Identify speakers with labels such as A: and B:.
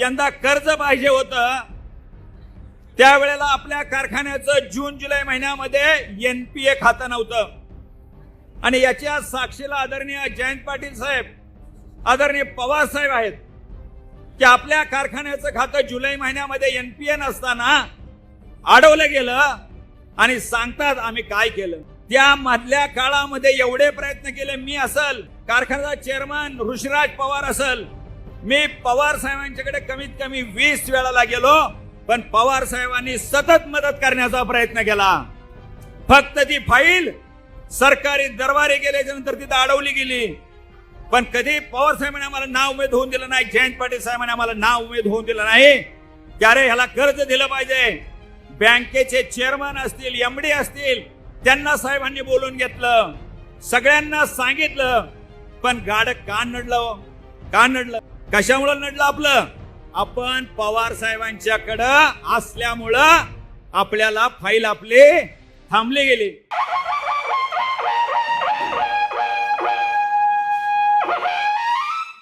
A: यंदा कर्ज पाहिजे होतं. त्यावेळेला आपल्या कारखान्याचं जून जुलै महिन्यामध्ये एन पी ए खातं नव्हतं. आणि याच्या साक्षीला आदरणीय जयंत पाटील साहेब आदरणीय पवार साहेब आहेत. की आपल्या कारखान्याचं खातं जुलै महिन्यामध्ये एन पी ए नसताना अडवलं गेलं आणि सांगतात आम्ही काय केलं. त्या मधल्या काळामध्ये एवढे प्रयत्न केले मी असल कारखान्याचा चेअरमन ऋषिराज पवार असल मी पवार साहेबांच्याकडे कमीत कमी वीस वेळाला गेलो पण पवार साहेबांनी सतत मदत करण्याचा प्रयत्न केला. फक्त ती फाईल सरकारी दरबारी गेल्याच्यानंतर तिथं अडवली गेली. पण कधी पवार साहेबांनी आम्हाला नाव उमेद होऊन दिलं नाही जयंत पाटील साहेबांनी आम्हाला नाव उमेद होऊन दिलं नाही की अरे ह्याला कर्ज दिलं पाहिजे. बँकेचे चेअरमन असतील एमडी असतील त्यांना साहेबांनी बोलून घेतलं. सगळ्यांना सांगितलं पण गाड का नडलं हो. का नडलं. कशामुळं नडलं आपलं? आपण पवार साहेबांच्याकडं असल्यामुळं आपल्याला फाईल आपले थांबले गेले.